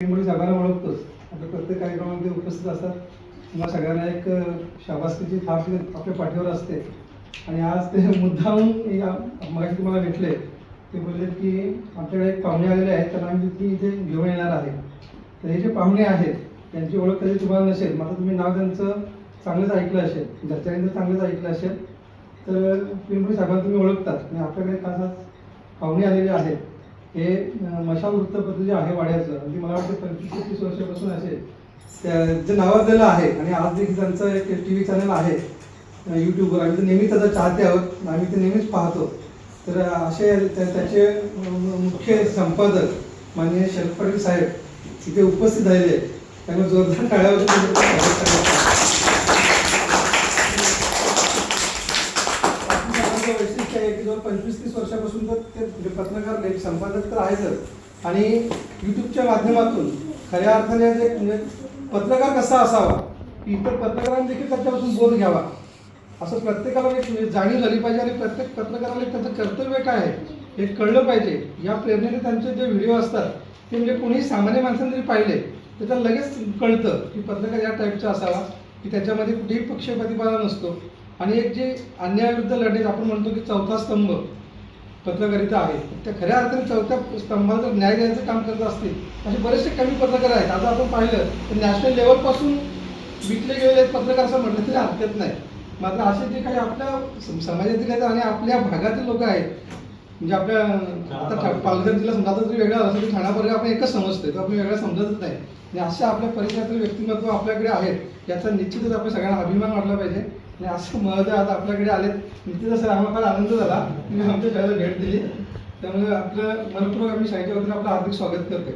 मुली सगळ्यांना ओळखतोच. आता प्रत्येक कार्यक्रमामध्ये उपस्थित असतात. तुम्हाला सगळ्यांना एक शाबासकीची थाप आपल्या पाठीवर असते. आणि आज ते मुद्दाहून मग तुम्हाला भेटले. ते बोलले की आमच्याकडे एक पाहुणे आलेले आहेत. त्यांना आम्ही ती इथे घेऊन येणार आहे. तर हे जे पाहुणे आहेत त्यांची ओळख कधी तुम्हाला नसेल मात्र तुम्ही नाव त्यांचं चांगलंच ऐकलं असेल घरच्यांनी तर चांगलंच ऐकलं असेल. तर पिंपरी साहेबांना तुम्ही ओळखतात. आणि आपल्याकडे खास आज पाहुणे आलेले आहेत. हे मशाल वृत्तपत्र जे आहे वाड्याचं म्हणजे मला वाटतं पंचवीस ते तीस वर्षापासून असेल त्या जे नावाजलेलं आहे आणि आज देखील त्यांचं एक टी व्ही चॅनल आहे यूट्यूबवर आम्ही तर नेहमीच त्याचा चाहते आहोत आम्ही ते नेहमीच पाहतो. तर असे त्या- त्याचे मुख्य संपादक माननीय शरद पाटील साहेब तिथे उपस्थित झालेले त्यामुळे जोरदार टाळ्यावर वैशिष्ट्य पंचवीस तीस वर्षापासून तर ते म्हणजे पत्रकार लेख संपादक तर आहेतच. आणि यूट्यूबच्या माध्यमातून खऱ्या अर्थाने जे म्हणजे पत्रकार कसा असावा की इतर पत्रकारांनी देखील त्याच्यापासून बोध घ्यावा. असं प्रत्येकाला एक म्हणजे जाणीव झाली पाहिजे आणि प्रत्येक पत्रकाराला एक त्याचं कर्तव्य काय आहे हे कळलं पाहिजे. या प्रेरणेने त्यांचे जे व्हिडिओ असतात ते म्हणजे कोणी सामान्य माणसाने जरी पाहिले तर त्याला लगेच कळतं की पत्रकार या टाईपचा असावा की त्याच्यामध्ये कुठेही पक्षपातीपणा नसतो. आणि एक जे अन्यायाविरुद्ध लढे आपण म्हणतो की चौथा स्तंभ पत्रकारिता आहे त्या खऱ्या अर्थाने चौथ्या स्तंभाला जर न्याय द्यायचं काम करत असतील असे बरेचसे कमी पत्रकार आहेत. आता आपण पाहिलं तर नॅशनल लेवलपासून विकले गेलेले पत्रकार असं म्हटलं तरी हरकत नाही. मात्र असे जे काही आपल्या समाजातील आहेत आणि आपल्या भागातील लोक आहेत म्हणजे आपल्या आता ठा- पालघर जिल्हा समजा जरी वेगळा असं की ठाणा वर्ग आपण एकच समजतोय तो आपण वेगळा समजतच नाही. आणि असे आपल्या परिसरातील व्यक्तिमत्व आपल्याकडे आहेत याचा निश्चितच आपल्या सगळ्यांना अभिमान वाटला पाहिजे. आणि असं महत्त्व आता आपल्याकडे आलेत. निश्चितच सर आम्हाला फार आनंद झाला. तुम्ही आमच्या शाळेला भेट दिली. त्यामुळे आपलं मनपूर्वक आम्ही शाळेच्या वतीने आपलं हार्दिक स्वागत करतो